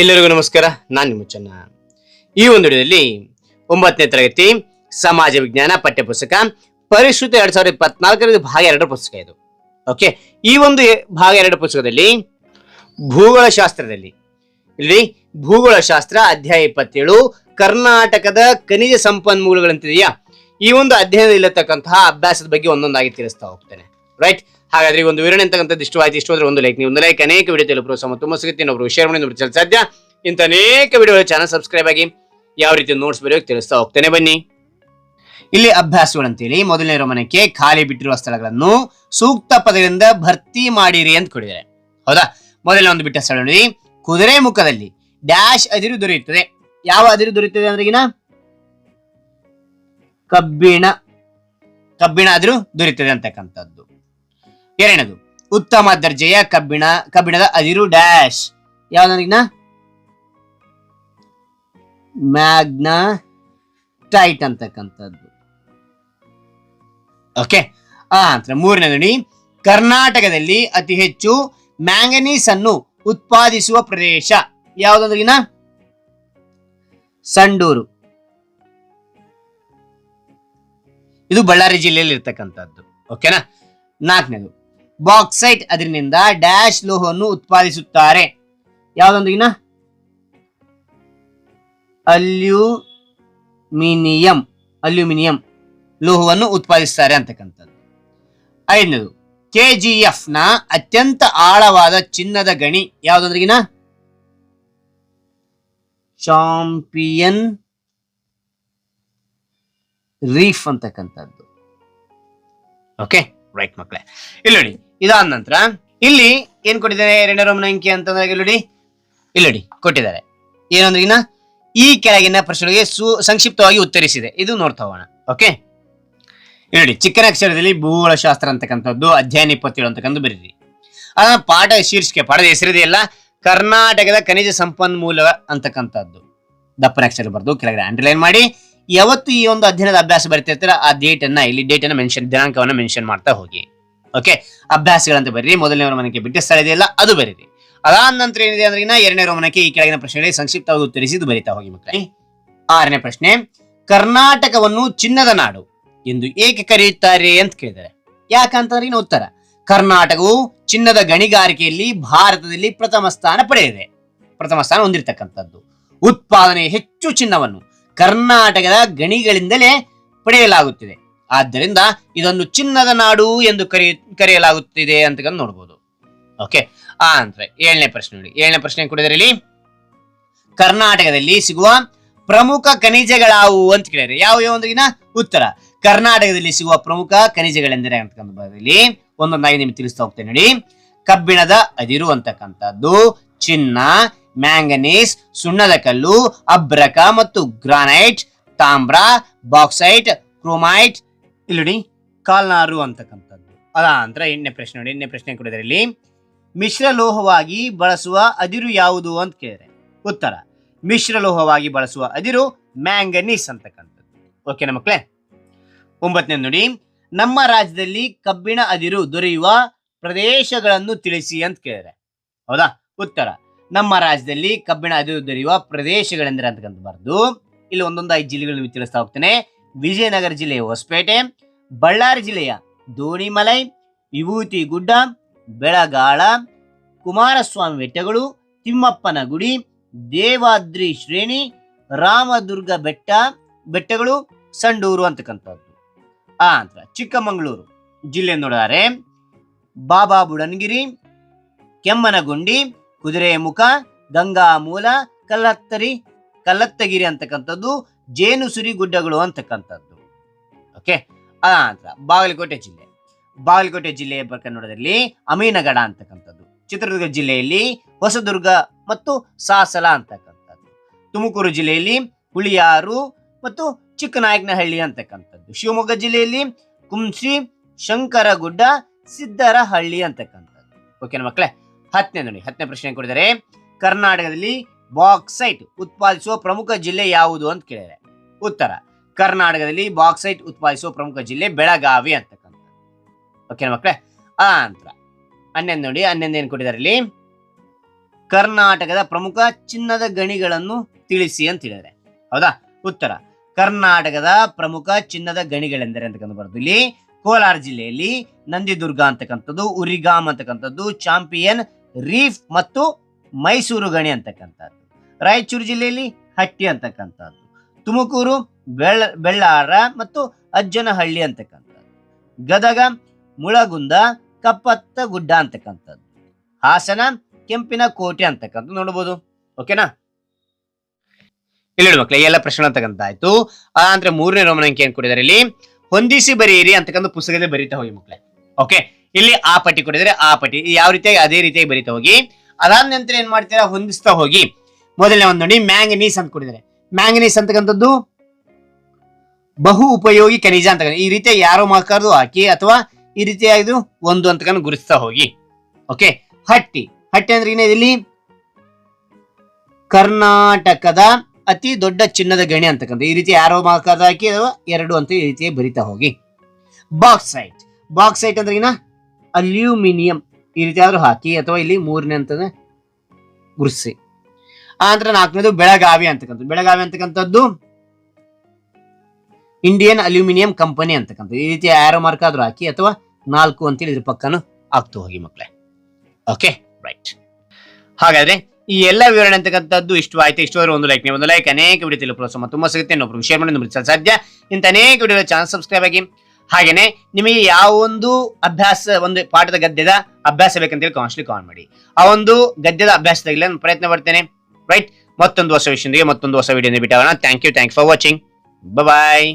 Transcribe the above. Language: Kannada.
ಎಲ್ಲರಿಗೂ ನಮಸ್ಕಾರ, ನಾನು ನಿಮ್ಮ ಚೆನ್ನ ಈ ಒಂದು ವಿಡಿಯೋದಲ್ಲಿ ಒಂಬತ್ತನೇ ತರಗತಿ ಸಮಾಜ ವಿಜ್ಞಾನ ಪಠ್ಯಪುಸ್ತಕ ಪರಿಶುದ್ಧ ಎರಡ್ ಸಾವಿರದ ಇಪ್ಪತ್ನಾಲ್ಕರ ಭಾಗ ಎರಡು ಪುಸ್ತಕ ಇದು. ಓಕೆ ಈ ಒಂದು ಭಾಗ ಎರಡು ಪುಸ್ತಕದಲ್ಲಿ ಭೂಗೋಳ ಶಾಸ್ತ್ರದಲ್ಲಿ ಇಲ್ಲಿ ಭೂಗೋಳ ಶಾಸ್ತ್ರ ಅಧ್ಯಾಯ ಇಪ್ಪತ್ತೇಳು, ಕರ್ನಾಟಕದ ಖನಿಜ ಸಂಪನ್ಮೂಲಗಳಂತಿದೆಯಾ? ಈ ಒಂದು ಅಧ್ಯಯನದಲ್ಲಿರತಕ್ಕಂತಹ ಅಭ್ಯಾಸದ ಬಗ್ಗೆ ಒಂದೊಂದಾಗಿ ತಿಳಿಸ್ತಾ ಹೋಗ್ತೇನೆ. ರೈಟ್ ಹಾಗಾದ್ರೆ ಒಂದು ವಿವರಣೆ ಅಂತಕ್ಕಂಥದ್ದು ಇಷ್ಟವಾಯ್ತು ಇಷ್ಟ ಹೋದ್ರೆ ಒಂದು ಲೈಕ್ ನೀವು ಒಂದು ಲೈಕ್ ಅನೇಕ ವಿಡಿಯೋ ತಲುಪುವ ಸಮ ತುಂಬ ಸಿಗುತ್ತೆ. ಶೇರ್ ಮಾಡಿ ನೋಡಿ ಸಾಧ್ಯ. ಇಂಥ ಅನೇಕ ವಿಡಿಯೋಗಳ ಚಾನಲ್ ಸಬ್ಸ್ಕ್ರೈಬ್ ಆಗಿ ಯಾವ ರೀತಿ ನೋಟ್ಸ್ ಬರೆಯೋಕೆ ತಿಳಿಸ್ತಾ ಹೋಗ್ತೇನೆ. ಬನ್ನಿ. ಇಲ್ಲಿ ಅಭ್ಯಾಸಗಳು ಅಭ್ಯಾಸಗಳಂತೇಳಿ ಮೊದಲನೇ ರೋಮನಕ್ಕೆ ಖಾಲಿ ಬಿಟ್ಟಿರುವ ಸ್ಥಳಗಳನ್ನು ಸೂಕ್ತ ಪದಗಳಿಂದ ಭರ್ತಿ ಮಾಡಿರಿ ಅಂತ ಕೊಡಿದ್ದಾರೆ ಹೌದಾ? ಮೊದಲನೇ ಒಂದು ಬಿಟ್ಟ ಸ್ಥಳ ನೋಡಿ. ಕುದುರೆ ಮುಖದಲ್ಲಿ ಡ್ಯಾಶ್ ಅದಿರು ದೊರೆಯುತ್ತದೆ. ಯಾವ ಅದಿರು ದೊರೆಯುತ್ತದೆ ಅಂದ್ರೆಗಿನ ಕಬ್ಬಿಣ. ಕಬ್ಬಿಣ ಅದಿರು ದೊರೆಯುತ್ತದೆ ಅಂತಕ್ಕಂಥದ್ದು. ಎರಡನೇದು, ಉತ್ತಮ ದರ್ಜೆಯ ಕಬ್ಬಿಣ, ಕಬ್ಬಿಣದ ಅದಿರು ಡ್ಯಾಶ್ ಯಾವ್ದನ ಮ್ಯಾಗ್ನಾ ಟೈಟ್ ಅಂತಕ್ಕಂಥದ್ದು. ಓಕೆ ಆ ನಂತರ ಮೂರನೇ ನೋಡಿ, ಕರ್ನಾಟಕದಲ್ಲಿ ಅತಿ ಹೆಚ್ಚು ಮ್ಯಾಂಗನೀಸ್ ಅನ್ನು ಉತ್ಪಾದಿಸುವ ಪ್ರದೇಶ ಯಾವ್ದಂದ್ರಿನ ಸಂಡೂರು. ಇದು ಬಳ್ಳಾರಿ ಜಿಲ್ಲೆಯಲ್ಲಿ ಇರ್ತಕ್ಕಂಥದ್ದು ಓಕೆನಾ ನಾಲ್ಕನೇದು ಬಾಕ್ಸೈಟ್ ಅದರಿಂದ ಡ್ಯಾಶ್ ಲೋಹವನ್ನು ಉತ್ಪಾದಿಸುತ್ತಾರೆ. ಯಾವ್ದೊಂದಿಗಿನ ಅಲ್ಯೂಮಿನಿಯಂ ಅಲ್ಯೂಮಿನಿಯಂ ಲೋಹವನ್ನು ಉತ್ಪಾದಿಸುತ್ತಾರೆ ಅಂತಕ್ಕಂಥದ್ದು. ಐದನೇದು ಕೆ ಜಿ ಎಫ್ನ ಅತ್ಯಂತ ಆಳವಾದ ಚಿನ್ನದ ಗಣಿ ಯಾವ್ದೊಂದಿಗಿನ ಚಾಂಪಿಯನ್ ರೀಫ್ ಅಂತಕ್ಕಂಥದ್ದು. ಓಕೆ ರೈಟ್ ಮಕ್ಕಳೇ ಇಲ್ಲಿ ನೋಡಿ, ಇದಾದ ನಂತರ ಇಲ್ಲಿ ಏನ್ ಕೊಟ್ಟಿದ್ದಾರೆ ಎರಡನೇ ರೋಮನ ಅಂಕಿ ಅಂತಂದ್ರೆ ಇಲ್ಲಿ ನೋಡಿ. ಇಲ್ಲಿ ನೋಡಿ, ಕೊಟ್ಟಿದ್ದಾರೆ. ಏನಂದ್ರೆ ಇನ್ನ ಈ ಕೆಳಗಿನ ಪ್ರಶ್ನೆಗೆ ಸು ಸಂಕ್ಷಿಪ್ತವಾಗಿ ಉತ್ತರಿಸಿದೆ. ಇದು ನೋಡ್ತಾ ಹೋಗೋಣ ಓಕೆ ಇಲ್ಲಿ ನೋಡಿ, ಚಿಕ್ಕನ ಅಕ್ಷರದಲ್ಲಿ ಭೂಗೋಳ ಶಾಸ್ತ್ರ ಅಂತಕ್ಕಂಥದ್ದು ಅಧ್ಯಯನ ಇಪ್ಪತ್ತೇಳು ಅಂತಕ್ಕಂಥ ಬರೀರಿ. ಅದ ಪಾಠ ಶೀರ್ಷಿಕೆ, ಪಾಠದ ಹೆಸರಿದೆಯಲ್ಲ ಕರ್ನಾಟಕದ ಖನಿಜ ಸಂಪನ್ಮೂಲ ಅಂತಕ್ಕಂಥದ್ದು. ದಪ್ಪನ ಅಕ್ಷರ ಬರೆದು ಕೆಳಗಡೆ ಅಂಡರ್ಲೈನ್ ಮಾಡಿ. ಯಾವತ್ತು ಈ ಒಂದು ಅಧ್ಯಯನದ ಅಭ್ಯಾಸ ಬರೀತಿರ್ತೀರ, ಆ ಡೇಟ್ ಅನ್ನ ಇಲ್ಲಿ ಡೇಟ್ ಅನ್ನ ಮೆನ್ಷನ್ ದಿನಾಂಕವನ್ನ ಮೆನ್ಷನ್ ಮಾಡ್ತಾ ಹೋಗಿ. ಓಕೆ ಅಭ್ಯಾಸಗಳಂತ ಬರ್ರಿ, ಮೊದಲನೇ ರೋಮನಕ್ಕೆ ಬಿಟ್ಟ ಸ್ಥಳ ಇದೆಯಲ್ಲ ಅದು ಬರೀರಿ. ಅದಾದ ನಂತರ ಏನಿದೆ ಅಂದ್ರೆ ಎರಡನೇ ರೋಮನಕ್ಕೆ ಈ ಕೆಳಗಿನ ಪ್ರಶ್ನೆಗಳಿಗೆ ಸಂಕ್ಷಿಪ್ತವಾಗಿ ಉತ್ತರಿಸಿ ಇದು ಬರೀತಾ ಹೋಗಿ ಮಕ್ಕಳೇ. ಆರನೇ ಪ್ರಶ್ನೆ, ಕರ್ನಾಟಕವನ್ನು ಚಿನ್ನದ ನಾಡು ಎಂದು ಏಕೆ ಕರೆಯುತ್ತಾರೆ ಅಂತ ಕೇಳಿದ್ದಾರೆ. ಯಾಕಂತಂದ್ರೆ ಇನ್ನು ಉತ್ತರ, ಕರ್ನಾಟಕವು ಚಿನ್ನದ ಗಣಿಗಾರಿಕೆಯಲ್ಲಿ ಭಾರತದಲ್ಲಿ ಪ್ರಥಮ ಸ್ಥಾನ ಪಡೆದಿದೆ. ಪ್ರಥಮ ಸ್ಥಾನ ಹೊಂದಿರತಕ್ಕಂಥದ್ದು. ಉತ್ಪಾದನೆ ಹೆಚ್ಚು ಚಿನ್ನವನ್ನು ಕರ್ನಾಟಕದ ಗಣಿಗಳಿಂದಲೇ ಪಡೆಯಲಾಗುತ್ತಿದೆ. ಆದ್ದರಿಂದ ಇದನ್ನು ಚಿನ್ನದ ನಾಡು ಎಂದು ಕರೆಯ ಕರೆಯಲಾಗುತ್ತಿದೆ ಅಂತ ನೋಡ್ಬೋದು. ಓಕೆ, ಆ ಅಂದ್ರೆ ಏಳನೇ ಪ್ರಶ್ನೆ ನೋಡಿ. ಏಳನೇ ಪ್ರಶ್ನೆ ಕೊಡಿದ್ರಲ್ಲಿ ಕರ್ನಾಟಕದಲ್ಲಿ ಸಿಗುವ ಪ್ರಮುಖ ಖನಿಜಗಳಾವು ಅಂತ ಕೇಳಿದ್ರೆ ಯಾವ ಯಾವಂದ್ರಿಗಿನ ಉತ್ತರ. ಕರ್ನಾಟಕದಲ್ಲಿ ಸಿಗುವ ಪ್ರಮುಖ ಖನಿಜಗಳೆಂದರೆ ಅಂತಕ್ಕಂಥ ಇಲ್ಲಿ. ಒಂದೊಂದಾಗಿ ನಿಮ್ಗೆ ತಿಳಿಸ್ತಾ ಹೋಗ್ತೇನೆ ನೋಡಿ. ಕಬ್ಬಿಣದ ಅದಿರು ಅಂತಕ್ಕಂಥದ್ದು, ಚಿನ್ನ ಮ್ಯಾಂಗನೀಸ್ ಸುಣ್ಣದ ಕಲ್ಲು, ಅಬ್ರಕ ಮತ್ತು ಗ್ರಾನೈಟ್ ತಾಮ್ರ ಬಾಕ್ಸೈಟ್ ಕ್ರೋಮೈಟ್ ಇಲ್ಲಿ ಕಾಲ್ನಾರು ಅಂತಕ್ಕಂಥದ್ದು. ಅದ ಅಂತರ ಎಣ್ಣೆ ಪ್ರಶ್ನೆ ನೋಡಿ ಎಂಟನೇ ಪ್ರಶ್ನೆ ಕೊಡಿದರೆ ಇಲ್ಲಿ ಮಿಶ್ರ ಲೋಹವಾಗಿ ಬಳಸುವ ಅದಿರು ಯಾವುದು ಅಂತ ಕೇಳಿದ್ರೆ ಉತ್ತರ, ಮಿಶ್ರ ಲೋಹವಾಗಿ ಬಳಸುವ ಅದಿರು ಮ್ಯಾಂಗನೀಸ್ ಅಂತಕ್ಕಂಥದ್ದು. ಓಕೆನಾ ಮಕ್ಕಳೇ ಒಂಬತ್ತನೇ ನೋಡಿ, ನಮ್ಮ ರಾಜ್ಯದಲ್ಲಿ ಕಬ್ಬಿಣ ಅದಿರು ದೊರೆಯುವ ಪ್ರದೇಶಗಳನ್ನು ತಿಳಿಸಿ ಅಂತ ಕೇಳಿದ್ರೆ ಹೌದಾ? ಉತ್ತರ ನಮ್ಮ ರಾಜ್ಯದಲ್ಲಿ ಕಬ್ಬಿಣ ಅದು ದೊರೆಯುವ ಪ್ರದೇಶಗಳೆಂದರೆ ಅಂತಕ್ಕಂಥ ಬರ್ದು, ಇಲ್ಲಿ ಒಂದೊಂದು ಐದು ಜಿಲ್ಲೆಗಳನ್ನು ತಿಳಿಸ್ತಾ ಹೋಗ್ತೇನೆ. ವಿಜಯನಗರ ಜಿಲ್ಲೆಯ ಹೊಸಪೇಟೆ, ಬಳ್ಳಾರಿ ಜಿಲ್ಲೆಯ ದೋಣಿಮಲೈ, ವಿಭೂತಿ ಗುಡ್ಡ, ಬೆಳಗಾಳ, ಕುಮಾರಸ್ವಾಮಿ ಬೆಟ್ಟಗಳು ತಿಮ್ಮಪ್ಪನ ಗುಡಿ ದೇವಾದ್ರಿ ಶ್ರೇಣಿ, ರಾಮದುರ್ಗ ಬೆಟ್ಟ, ಬೆಟ್ಟಗಳು, ಸಂಡೂರು ಅಂತಕ್ಕಂಥದ್ದು ಆ ಅಂತ ಚಿಕ್ಕಮಗಳೂರು ಜಿಲ್ಲೆ ನೋಡಿದರೆ, ಬಾಬಾ ಬುಡನ್ಗಿರಿ, ಕೆಮ್ಮನಗುಂಡಿ ಕುದುರೆಮುಖ ಗಂಗಾ ಮೂಲ, ಕಲ್ಲತ್ತರಿ, ಕಲ್ಲತ್ತಗಿರಿ ಅಂತಕ್ಕಂಥದ್ದು ಜೇನುಸುರಿ ಗುಡ್ಡಗಳು ಅಂತಕ್ಕಂಥದ್ದು. ಓಕೆ ಆ ನಂತರ ಬಾಗಲಕೋಟೆ ಜಿಲ್ಲೆ. ಬಾಗಲಕೋಟೆ ಜಿಲ್ಲೆಯ ನೋಡೋದ್ರಲ್ಲಿ ಅಮೀನಗಡ ಅಂತಕ್ಕಂಥದ್ದು. ಚಿತ್ರದುರ್ಗ ಜಿಲ್ಲೆಯಲ್ಲಿ ಹೊಸದುರ್ಗ ಮತ್ತು ಸಾಸಲ ಅಂತಕ್ಕಂಥದ್ದು. ತುಮಕೂರು ಜಿಲ್ಲೆಯಲ್ಲಿ ಹುಳಿಯಾರು ಮತ್ತು ಚಿಕ್ಕನಾಯಕನಹಳ್ಳಿ ಅಂತಕ್ಕಂಥದ್ದು. ಶಿವಮೊಗ್ಗ ಜಿಲ್ಲೆಯಲ್ಲಿ ಕುಂಸಿ, ಶಂಕರಗುಡ್ಡ, ಸಿದ್ದರಹಳ್ಳಿ ಅಂತಕ್ಕಂಥದ್ದು. ಓಕೆನಾ ಮಕ್ಕಳೇ ಹತ್ತನೇ ನೋಡಿ ಹತ್ತನೇ ಪ್ರಶ್ನೆ ಕೊಡಿದರೆ ಕರ್ನಾಟಕದಲ್ಲಿ ಬಾಕ್ಸೈಟ್ ಉತ್ಪಾದಿಸುವ ಪ್ರಮುಖ ಜಿಲ್ಲೆ ಯಾವುದು ಅಂತ ಕೇಳಿದರೆ ಉತ್ತರ, ಕರ್ನಾಟಕದಲ್ಲಿ ಬಾಕ್ಸೈಟ್ ಉತ್ಪಾದಿಸುವ ಪ್ರಮುಖ ಜಿಲ್ಲೆ ಬೆಳಗಾವಿ ಅಂತಕ್ಕಂಥದ್ದು ಓಕೆನಾ ಮಕ್ಕಳೇ ಆ ಅಂತರ ಹನ್ನೊಂದು ನೋಡಿ, ಹನ್ನೊಂದು ಏನು ಕೊಟ್ಟಿದ್ದಾರೆ ಇಲ್ಲಿ? ಕರ್ನಾಟಕದ ಪ್ರಮುಖ ಚಿನ್ನದ ಗಣಿಗಳನ್ನು ತಿಳಿಸಿ ಅಂತ ಹೇಳಿದರೆ ಹೌದಾ? ಉತ್ತರ, ಕರ್ನಾಟಕದ ಪ್ರಮುಖ ಚಿನ್ನದ ಗಣಿಗಳೆಂದರೆ ಅಂತಕ್ಕಂಥ ಬರೋದು. ಇಲ್ಲಿ ಕೋಲಾರ ಜಿಲ್ಲೆಯಲ್ಲಿ ನಂದಿದುರ್ಗ ಅಂತಕ್ಕಂಥದ್ದು, ಉರಿಗಾಮ್ ಅಂತಕ್ಕಂಥದ್ದು, ಚಾಂಪಿಯನ್ ರೀಫ್ ಮತ್ತು ಮೈಸೂರು ಗಣಿ ಅಂತಕ್ಕಂಥದ್ದು. ರಾಯಚೂರು ಜಿಲ್ಲೆಯಲ್ಲಿ ಹಟ್ಟಿ ಅಂತಕ್ಕಂಥದ್ದು. ತುಮಕೂರು ಬೆಳ್ಳ ಬೆಳ್ಳಾರ ಮತ್ತು ಅಜ್ಜನಹಳ್ಳಿ ಅಂತಕ್ಕಂಥದ್ದು. ಗದಗ, ಮುಳಗುಂದ, ಕಪ್ಪತ್ತ ಗುಡ್ಡ ಅಂತಕ್ಕಂಥದ್ದು. ಹಾಸನ, ಕೆಂಪಿನ ಕೋಟೆ ಅಂತಕ್ಕಂಥದ್ದು ನೋಡಬಹುದು ಓಕೆನಾ? ಇಲ್ಲಿ ಮಕ್ಕಳ ಎಲ್ಲ ಪ್ರಶ್ನೆ ಅಂತಕ್ಕಂಥ ಆಯ್ತು ಅಂದ್ರೆ ಮೂರನೇ ರೋಮನ ಅಂಕಿ ಏನ್ ಕೊಟ್ಟಿದ್ದಾರೆ ಇಲ್ಲಿ. ಹೊಂದಿಸಿ ಬರೆಯಿರಿ ಅಂತಕ್ಕಂಥ ಪುಸ್ತಕದಲ್ಲಿ ಬರೀತಾ ಹೋಗಿ ಮಕ್ಕಳೇ ಓಕೆ? ಇಲ್ಲಿ ಆ ಪಟ್ಟಿ ಕೊಡಿದ್ರೆ ಆ ಪಟ್ಟಿ. ಯಾವ ರೀತಿಯಾಗಿ ಅದೇ ರೀತಿಯಾಗಿ ಬರೀತಾ ಹೋಗಿ. ಅದಾದ ನಂತರ ಏನ್ ಮಾಡ್ತೀರಾ? ಹೊಂದಿಸ್ತಾ ಹೋಗಿ. ಮೊದಲನೇ ಒಂದು ನೋಡಿ, ಮ್ಯಾಂಗನೀಸ್ ಅಂತ ಕೊಟ್ಟಿದ್ದಾರೆ ಮ್ಯಾಂಗನೀಸ್ ಅಂತಕ್ಕಂಥದ್ದು ಬಹು ಉಪಯೋಗಿ ಖನಿಜ ಅಂತ ಈ ರೀತಿಯ ಯಾರೋ ಮಾಕಾರದು ಹಾಕಿ ಅಥವಾ ಈ ರೀತಿಯಾಗಿ ಒಂದು ಅಂತಕನ ಗುರುತಿಸ್ತಾ ಹೋಗಿ. ಓಕೆ ಹಟ್ಟಿ. ಹಟ್ಟಿ ಅಂದ್ರೆ ಏನಿದೆ ಇಲ್ಲಿ? ಕರ್ನಾಟಕದ ಅತಿ ದೊಡ್ಡ ಚಿನ್ನದ ಗಣಿ ಅಂತಕ್ಕಂಥ ಈ ರೀತಿ ಯಾರೋ ಮಾರ್ಕರ್ ಹಾಕಿ ಅಥವಾ ಎರಡು ಅಂತ ಈ ರೀತಿ ಬರಿತಾ ಹೋಗಿ. ಬಾಕ್ಸೈಟ್ ಬಾಕ್ಸೈಟ್ ಅಂದ್ರೆ ಏನ? ಅಲ್ಯೂಮಿನಿಯಂ. ಈ ರೀತಿ ಆದ್ರೂ ಹಾಕಿ ಅಥವಾ ಇಲ್ಲಿ ಮೂರನೇ ಅಂತಂದ್ರೆ ಗುರುಸಿ. ಆನಂತರ ನಂತರ ನಾಲ್ಕನೇದು ಬೆಳಗಾವಿ ಅಂತಕ್ಕಂಥದ್ದು. ಬೆಳಗಾವಿ ಅಂತಕ್ಕಂಥದ್ದು ಇಂಡಿಯನ್ ಅಲ್ಯೂಮಿನಿಯಂ ಕಂಪನಿ ಅಂತಕ್ಕಂಥದ್ದು. ಈ ರೀತಿ ಆರೋ ಮಾರ್ಕ್ ಆದ್ರೂ ಹಾಕಿ ಅಥವಾ ನಾಲ್ಕು ಅಂತೇಳಿ ಇದ್ರ ಪಕ್ಕನು ಆಗ್ತು ಹೋಗಿ ಮಕ್ಕಳೇ ಓಕೆ ರೈಟ್ ಹಾಗಾದ್ರೆ ಈ ಎಲ್ಲ ವಿವರಣೆ ಅಂತಕ್ಕಂಥದ್ದು ಇಷ್ಟವಾಯ್ತು. ಇಷ್ಟವಾದ್ರೆ ಒಂದು ಲೈಕ್ ನೀವು ಒಂದು ಲೈಕ್ ಅನೇಕ ವಿಡಿಯೋ ಮತ್ತೆ ತುಂಬಾ ಸಿಗುತ್ತೆ. ಇನ್ನೊಬ್ರು ಶೇರ್ ಮಾಡಿ ಸಾಧ್ಯ. ಇಂಥ ಅನೇಕ ವಿಡಿಯೋ ಚಾನಲ್ ಸಬ್ಸ್ಕ್ರೈಬ್ ಆಗಿ ಹಾಗೇನೆ ನಿಮಗೆ ಯಾವ ಒಂದು ಅಭ್ಯಾಸ, ಒಂದು ಪಾಠದ ಗದ್ಯದ ಅಭ್ಯಾಸ ಬೇಕಂತೇಳಿ ಕಾನ್ಸ್ಟ್ಲಿ ಕಾಲ್ ಮಾಡಿ. ಆ ಒಂದು ಗದ್ಯದ ಅಭ್ಯಾಸದಾಗಲಿ ನಾನು ಪ್ರಯತ್ನ ಪಡ್ತೇನೆ. ರೈಟ್ ಮತ್ತೊಂದು ಹೊಸ ವಿಷಯದೊಂದಿಗೆ ಮತ್ತೊಂದು ಹೊಸ video ಬಿಟ್ಟಾಗೋಣ thank you thank for watching bye